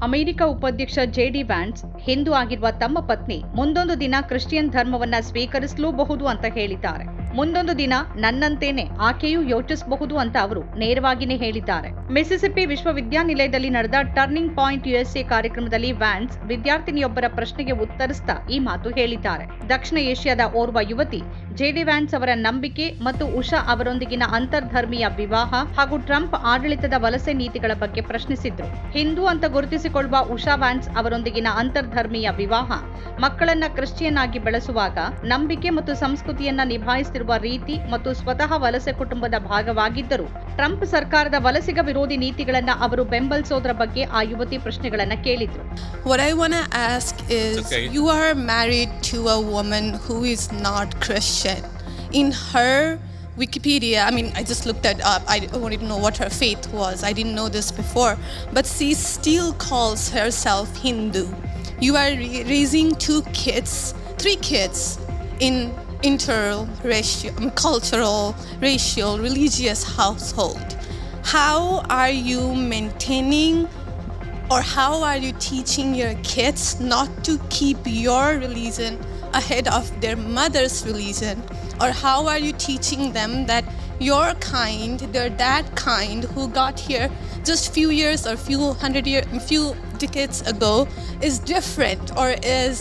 America ಉಪಾಧ್ಯಕ್ಷ JD wands, Hindu ಆಗಿರುವ ತಮ್ಮ ಪತ್ನಿ, ಮುಂದೊಂದು ದಿನ ಕ್ರಿಶ್ಚಿಯನ್ ಧರ್ಮವನ್ನ ಸ್ವೀಕರಿಸಲೂಬಹುದು ಅಂತ ಹೇಳಿದ್ದಾರೆ. ಮುಂದೊಂದು ದಿನ ನನ್ನಂತೇನೆ ಆಕೆಯೂ ಯೋಚಿಸಬಹುದು ಅಂತ ಅವರು ನೇರವಾಗಿನೇ ಹೇಳಿದ್ದಾರೆ. ಮಿಸಿಸಿಪಿ ವಿಶ್ವವಿದ್ಯಾನಿಲಯದಲ್ಲಿ ನಡೆದ ಟರ್ನಿಂಗ್ ಪಾಯಿಂಟ್ ಯುಎಸ್ಎ ಕಾರ್ಯಕ್ರಮದಲ್ಲಿ ವ್ಯಾನ್ಸ್ ವಿದ್ಯಾರ್ಥಿನಿಯೊಬ್ಬರ ಪ್ರಶ್ನೆಗೆ ಉತ್ತರಿಸ್ತಾ ಈ ಮಾತು ಹೇಳಿದ್ದಾರೆ. ದಕ್ಷಿಣ ಏಷ್ಯಾದ ಓರ್ವ ಯುವತಿ, ಜೆಡಿ ವ್ಯಾನ್ಸ್ ಅವರ ನಂಬಿಕೆ ಮತ್ತು ಉಷಾ ಅವರೊಂದಿಗಿನ ಅಂತರ್ಧರ್ಮೀಯ ವಿವಾಹ ಹಾಗೂ ಟ್ರಂಪ್ ಆಡಳಿತದ ವಲಸೆ ನೀತಿಗಳ ಬಗ್ಗೆ ಪ್ರಶ್ನಿಸಿದ್ರು. ಹಿಂದೂ ಅಂತ ಗುರುತಿಸಿಕೊಳ್ಳುವ ಉಷಾ ವ್ಯಾನ್ಸ್ ಅವರೊಂದಿಗಿನ ಅಂತರ್ಧರ್ಮೀಯ ವಿವಾಹ ಮಕ್ಕಳನ್ನ ಕ್ರಿಶ್ಚಿಯನ್ ಆಗಿ ಬೆಳೆಸುವಾಗ ನಂಬಿಕೆ ಮತ್ತು ಸಂಸ್ಕೃತಿಯನ್ನ ನಿಭಾಯಿಸುತ್ತಿರುವ ರೀತಿ ಮತ್ತು ಸ್ವತಃ ವಲಸೆ ಕುಟುಂಬದ ಭಾಗವಾಗಿದ್ದರು ಟ್ರಂಪ್ ಸರ್ಕಾರದ ವಲಸಿಗ ವಿರೋಧಿ ನೀತಿಗಳನ್ನ ಅವರು ಬೆಂಬಲಿಸೋದ್ರ ಬಗ್ಗೆ ಆ ಯುವತಿ ಪ್ರಶ್ನೆಗಳನ್ನ ಕೇಳಿದ್ರು What I want to ask is okay. you are married to a woman who is not Christian. In her Wikipedia, I mean, I just looked that up. I wanted to know what her faith was. I didn't know this before. But she still calls herself Hindu. You are ra- raising two kids, three kids in interracial, um, cultural, racial, religious household. How are you maintaining or how are you teaching your kids not to keep your religion ahead of their mother's religion? Or how are you teaching them that your kind they're that kind who got here just few years or few hundred year few decades ago is different or is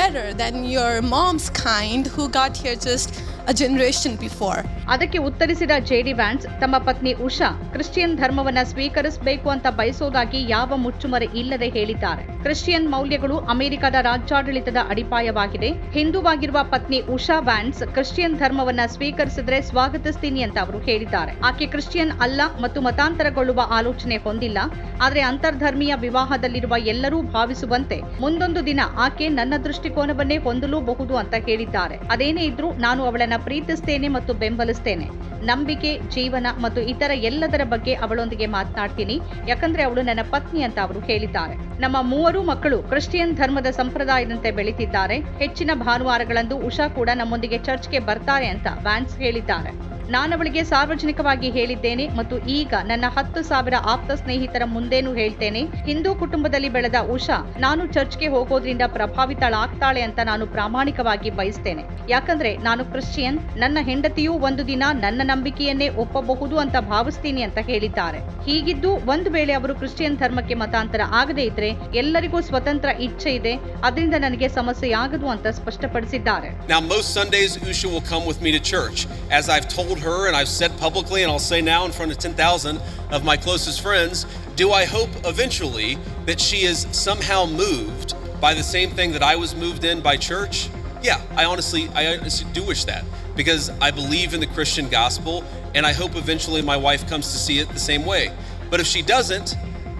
better than your mom's kind who got here just a generation before. ಅದಕ್ಕೆ ಉತ್ತರಿಸಿದ JD wands ತಮ್ಮ ಪತ್ನಿ Usha Christian ಧರ್ಮವನ್ನ ಸ್ವೀಕರಿಸಬೇಕು ಅಂತ ಬಯಸೋದಾಗಿ ಯಾವ ಮುಚ್ಚುಮರೆ ಇಲ್ಲದೆ ಹೇಳಿದ್ದಾರೆ. ಕ್ರಿಶ್ಚಿಯನ್ ಮೌಲ್ಯಗಳು ಅಮೆರಿಕದ ರಾಜ್ಯಾಡಳಿತದ ಅಡಿಪಾಯವಾಗಿದೆ. ಹಿಂದೂವಾಗಿರುವ ಪತ್ನಿ ಉಷಾ ವ್ಯಾನ್ಸ್ ಕ್ರಿಶ್ಚಿಯನ್ ಧರ್ಮವನ್ನ ಸ್ವೀಕರಿಸಿದ್ರೆ ಸ್ವಾಗತಿಸ್ತೀನಿ ಅಂತ ಅವರು ಹೇಳಿದ್ದಾರೆ. ಆಕೆ ಕ್ರಿಶ್ಚಿಯನ್ ಅಲ್ಲ ಮತ್ತು ಮತಾಂತರಗೊಳ್ಳುವ ಆಲೋಚನೆ ಹೊಂದಿಲ್ಲ. ಆದರೆ ಅಂತರ್ಧರ್ಮೀಯ ಎಲ್ಲರೂ ಭಾವಿಸುವಂತೆ ಮುಂದೊಂದು ದಿನ ಆಕೆ ನನ್ನ ದೃಷ್ಟಿಕೋನವನ್ನೇ ಹೊಂದಲೂಬಹುದು ಅಂತ ಹೇಳಿದ್ದಾರೆ. ಅದೇನೇ ಇದ್ರೂ ನಾನು ಅವಳನ್ನ ಪ್ರೀತಿಸ್ತೇನೆ ಮತ್ತು ಬೆಂಬಲಿಸ್ತೇನೆ. ನಂಬಿಕೆ, ಜೀವನ ಮತ್ತು ಇತರ ಎಲ್ಲದರ ಬಗ್ಗೆ ಅವಳೊಂದಿಗೆ ಮಾತನಾಡ್ತೀನಿ. ಯಾಕಂದ್ರೆ ಅವಳು ನನ್ನ ಪತ್ನಿ ಅಂತ ಅವರು ಹೇಳಿದ್ದಾರೆ. ನಮ್ಮ ಮೂವರು ಮಕ್ಕಳು ಕ್ರಿಶ್ಚಿಯನ್ ಧರ್ಮದ ಸಂಪ್ರದಾಯದಂತೆ ಬೆಳೀತಿದ್ದಾರೆ. ಹೆಚ್ಚಿನ ಭಾನುವಾರಗಳಂದು ಉಷಾ ಕೂಡ ನಮ್ಮೊಂದಿಗೆ ಚರ್ಚ್ಗೆ ಬರ್ತಾರೆ ಅಂತ ವ್ಯಾನ್ಸ್ ಹೇಳಿದ್ದಾರೆ. ನಾನವಳಿಗೆ ಸಾರ್ವಜನಿಕವಾಗಿ ಹೇಳಿದ್ದೇನೆ ಮತ್ತು ಈಗ ನನ್ನ ಹತ್ತು ಸಾವಿರ ಆಪ್ತ ಸ್ನೇಹಿತರ ಮುಂದೇನು ಹೇಳ್ತೇನೆ? ಹಿಂದೂ ಕುಟುಂಬದಲ್ಲಿ ಬೆಳೆದ ಉಷಾ ನಾನು ಚರ್ಚ್ಗೆ ಹೋಗೋದ್ರಿಂದ ಪ್ರಭಾವಿತಳಾಗ್ತಾಳೆ ಅಂತ ನಾನು ಪ್ರಾಮಾಣಿಕವಾಗಿ ಬಯಸ್ತೇನೆ. ಯಾಕಂದ್ರೆ ನಾನು ಕ್ರಿಶ್ಚಿಯನ್ ನನ್ನ ಹೆಂಡತಿಯೂ ಒಂದು ದಿನ ನನ್ನ ನಂಬಿಕೆಯನ್ನೇ ಒಪ್ಪಬಹುದು ಅಂತ ಭಾವಿಸ್ತೀನಿ ಅಂತ ಹೇಳಿದ್ದಾರೆ. ಹೀಗಿದ್ದು ಒಂದು ವೇಳೆ ಅವರು ಕ್ರಿಶ್ಚಿಯನ್ ಧರ್ಮಕ್ಕೆ ಮತಾಂತರ ಆಗದೇ ಇದ್ರೆ ಎಲ್ಲರಿಗೂ ಸ್ವತಂತ್ರ ಇಚ್ಛೆ ಇದೆ ಅದರಿಂದ ನನಗೆ ಸಮಸ್ಯೆ ಆಗದು ಅಂತ ಸ್ಪಷ್ಟಪಡಿಸಿದ್ದಾರೆ. Now, most Sundays, will come with me to church. As I've told her, and I've said publicly, and I'll say now in front of 10,000 of my closest friends, do I hope eventually that she is somehow moved by the same thing that I was moved in by church? Yeah, I honestly, I honestly do wish that because I believe in the Christian gospel, and I hope eventually my wife comes to see it the same way. But if she doesn't,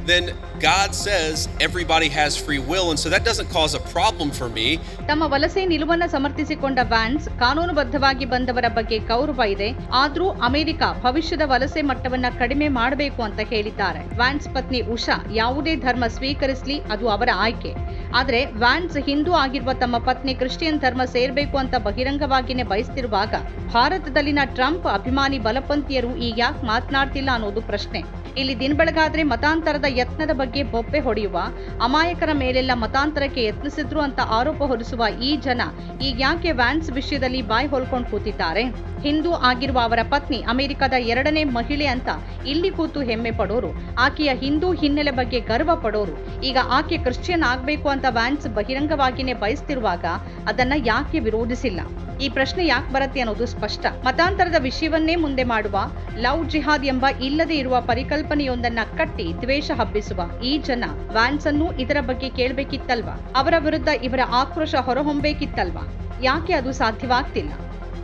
then God says everybody has free will, and so that doesn't cause a problem for me. ತಮ್ಮ ವಲಸೆ ನಿಲುವನ್ನ ಸಮರ್ಥಿಸಿಕೊಂಡ wands ಕಾನೂನುಬದ್ಧವಾಗಿ ಬಂದವರ ಬಗ್ಗೆ ಗೌರವ ಇದೆ. ಆದರೂ America ಭವಿಷ್ಯದ ವಲಸೆ ಮಟ್ಟವನ್ನ ಕಡಿಮೆ ಮಾಡಬೇಕು ಅಂತ ಹೇಳಿದ್ದಾರೆ. ವ್ಯಾನ್ಸ್ ಪತ್ನಿ ಉಷಾ ಯಾವುದೇ ಧರ್ಮ ಸ್ವೀಕರಿಸಲಿ ಅದು ಅವರ ಆಯ್ಕೆ. ಆದ್ರೆ ವ್ಯಾನ್ಸ್ ಹಿಂದೂ ಆಗಿರುವ ತಮ್ಮ ಪತ್ನಿ ಕ್ರಿಶ್ಚಿಯನ್ ಧರ್ಮ ಸೇರಬೇಕು ಅಂತ ಬಹಿರಂಗವಾಗಿನೇ ಬಯಸ್ತಿರುವಾಗ ಭಾರತದಲ್ಲಿನ ಟ್ರಂಪ್ ಅಭಿಮಾನಿ ಬಲಪಂಥೀಯರು ಈ ಯಾಕೆ ಮಾತನಾಡ್ತಿಲ್ಲ ಅನ್ನೋದು ಪ್ರಶ್ನೆ. ಇಲ್ಲಿ ದಿನಬೆಳಗಾದ್ರೆ ಮತಾಂತರದ ಯತ್ನದ ಬಗ್ಗೆ ಬೊಬ್ಬೆ ಹೊಡೆಯುವ, ಅಮಾಯಕರ ಮೇಲೆಲ್ಲ ಮತಾಂತರಕ್ಕೆ ಯತ್ನಿಸಿದ್ರು ಅಂತ ಆರೋಪ ಹೊರಿಸುವ ಈ ಜನ ಈಗ ಯಾಕೆ ವ್ಯಾನ್ಸ್ ವಿಷಯದಲ್ಲಿ ಬಾಯಿ ಹೊಲ್ಕೊಂಡು ಕೂತಿದ್ದಾರೆ? ಹಿಂದೂ ಆಗಿರುವ ಅವರ ಪತ್ನಿ ಅಮೆರಿಕದ ಎರಡನೇ ಮಹಿಳೆ ಅಂತ ಇಲ್ಲಿ ಕೂತು ಹೆಮ್ಮೆ ಪಡೋರು. ಆಕೆಯ ಹಿಂದೂ ಹಿನ್ನೆಲೆ ಬಗ್ಗೆ ಗರ್ವ ಪಡೋರು. ಈಗ ಆಕೆ ಕ್ರಿಶ್ಚಿಯನ್ ಆಗಬೇಕು ಅಂತ ವ್ಯಾನ್ಸ್ ಬಹಿರಂಗವಾಗಿನೇ ಬಯಸ್ತಿರುವಾಗ ಅದನ್ನ ಯಾಕೆ ವಿರೋಧಿಸಿಲ್ಲ? ಈ ಪ್ರಶ್ನೆ ಯಾಕೆ ಬರುತ್ತೆ ಅನ್ನೋದು ಸ್ಪಷ್ಟ. ಮತಾಂತರದ ವಿಷಯವನ್ನೇ ಮುಂದೆ ಮಾಡುವ ಲವ್ ಜಿಹಾದ್ ಎಂಬ ಇಲ್ಲದೆ ಇರುವ ಪರಿಕಲ್ಪನೆಯೊಂದನ್ನ ಕಟ್ಟಿ ದ್ವೇಷ ಹಬ್ಬಿಸುವ ಈ ಜನ ವ್ಯಾನ್ಸ್ ಅನ್ನು ಇದರ ಬಗ್ಗೆ ಕೇಳಬೇಕಿತ್ತಲ್ವಾ? ಅವರ ವಿರುದ್ಧ ಇವರ ಆಕ್ರೋಶ ಹೊರಹೊಮ್ಮಬೇಕಿತ್ತಲ್ವಾ ಯಾಕೆ ಅದು ಸಾಧ್ಯವಾಗ್ತಿಲ್ಲ?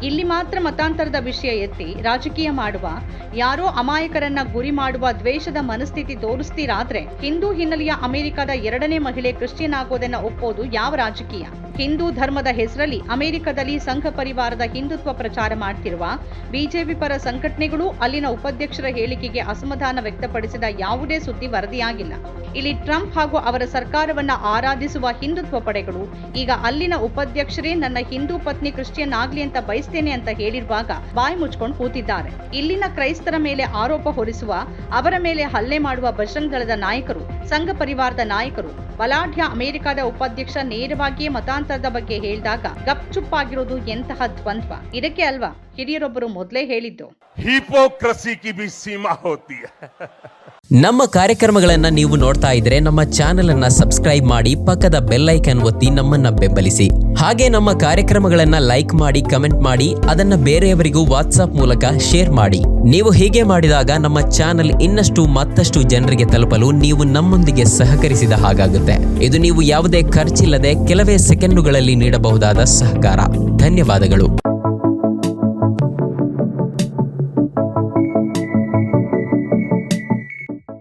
ಇಲ್ಲಿ ಮಾತ್ರ ಮತಾಂತರದ ವಿಷಯ ಎತ್ತಿ ರಾಜಕೀಯ ಮಾಡುವ, ಯಾರೋ ಅಮಾಯಕರನ್ನ ಗುರಿ ಮಾಡುವ ದ್ವೇಷದ ಮನಸ್ಥಿತಿ ತೋರಿಸ್ತೀರಾದ್ರೆ ಹಿಂದೂ ಹಿನ್ನೆಲೆಯ ಅಮೆರಿಕದ ಎರಡನೇ ಮಹಿಳೆ ಕ್ರಿಶ್ಚಿಯನ್ ಆಗೋದನ್ನ ಒಪ್ಪೋದು ಯಾವ ರಾಜಕೀಯ? ಹಿಂದೂ ಧರ್ಮದ ಹೆಸರಲ್ಲಿ ಅಮೆರಿಕದಲ್ಲಿ ಸಂಘ ಪರಿವಾರದ ಹಿಂದುತ್ವ ಪ್ರಚಾರ ಮಾಡ್ತಿರುವ ಬಿಜೆಪಿ ಪರ ಸಂಘಟನೆಗಳು ಅಲ್ಲಿನ ಉಪಾಧ್ಯಕ್ಷರ ಹೇಳಿಕೆಗೆ ಅಸಮಾಧಾನ ವ್ಯಕ್ತಪಡಿಸಿದ ಯಾವುದೇ ಸುದ್ದಿ ವರದಿಯಾಗಿಲ್ಲ. ಇಲ್ಲಿ ಟ್ರಂಪ್ ಹಾಗೂ ಅವರ ಸರ್ಕಾರವನ್ನ ಆರಾಧಿಸುವ ಹಿಂದುತ್ವ ಪಡೆಗಳು ಈಗ ಅಲ್ಲಿನ ಉಪಾಧ್ಯಕ್ಷರೇ ನನ್ನ ಹಿಂದೂ ಪತ್ನಿ ಕ್ರಿಶ್ಚಿಯನ್ ಆಗ್ಲಿ ಅಂತ ಬಯಸ್ತೇನೆ ಅಂತ ಹೇಳಿರುವಾಗ ಬಾಯಿ ಮುಚ್ಕೊಂಡು ಕೂತಿದ್ದಾರೆ. ಇಲ್ಲಿನ ಕ್ರೈಸ್ತರ ಮೇಲೆ ಆರೋಪ ಹೊರಿಸುವ, ಅವರ ಮೇಲೆ ಹಲ್ಲೆ ಮಾಡುವ ಬಜರಂಗ್ ದಳದ ನಾಯಕರು ಸಂಘ ಪರಿವಾರದ ನಾಯಕರು ಬಲಾಢ್ಯ ಅಮೆರಿಕದ ಉಪಾಧ್ಯಕ್ಷ ನೇರವಾಗಿಯೇ ಮತಾಂತರದ ಬಗ್ಗೆ ಹೇಳಿದಾಗ ಗಪ್ಚುಪ್ಪಾಗಿರೋದು ಎಂತಹ ದ್ವಂದ್ವ. ಇದಕ್ಕೆ ಅಲ್ವಾ? ಹಿರಿಯರೊಬ್ಬರು ಮೊದಲೇ ಹೇಳಿದ್ದು. ಹಿಪೋಕ್ರಸಿ ಕಿ ಸೀಮಾ ನಮ್ಮ ಕಾರ್ಯಕ್ರಮಗಳನ್ನು ನೀವು ನೋಡ್ತಾ ಇದ್ರೆ ನಮ್ಮ ಚಾನೆಲ್ ಅನ್ನ ಸಬ್ಸ್ಕ್ರೈಬ್ ಮಾಡಿ ಪಕ್ಕದ ಬೆಲ್ ಒತ್ತಿ ನಮ್ಮನ್ನ ಬೆಂಬಲಿಸಿ. ಹಾಗೆ ನಮ್ಮ ಕಾರ್ಯಕ್ರಮಗಳನ್ನ ಲೈಕ್ ಮಾಡಿ ಕಮೆಂಟ್ ಮಾಡಿ ಅದನ್ನ ಬೇರೆಯವರಿಗೂ ವಾಟ್ಸ್ಆಪ್ ಮೂಲಕ ಶೇರ್ ಮಾಡಿ. ನೀವು ಹೀಗೆ ಮಾಡಿದಾಗ ನಮ್ಮ ಚಾನೆಲ್ ಇನ್ನಷ್ಟು ಮತ್ತಷ್ಟು ಜನರಿಗೆ ತಲುಪಲು ನೀವು ನಮ್ಮೊಂದಿಗೆ ಸಹಕರಿಸಿದ ಹಾಗಾಗುತ್ತೆ. ಇದು ನೀವು ಯಾವುದೇ ಖರ್ಚಿಲ್ಲದೆ ಕೆಲವೇ ಸೆಕೆಂಡುಗಳಲ್ಲಿ ನೀಡಬಹುದಾದ ಸಹಕಾರ. ಧನ್ಯವಾದಗಳು.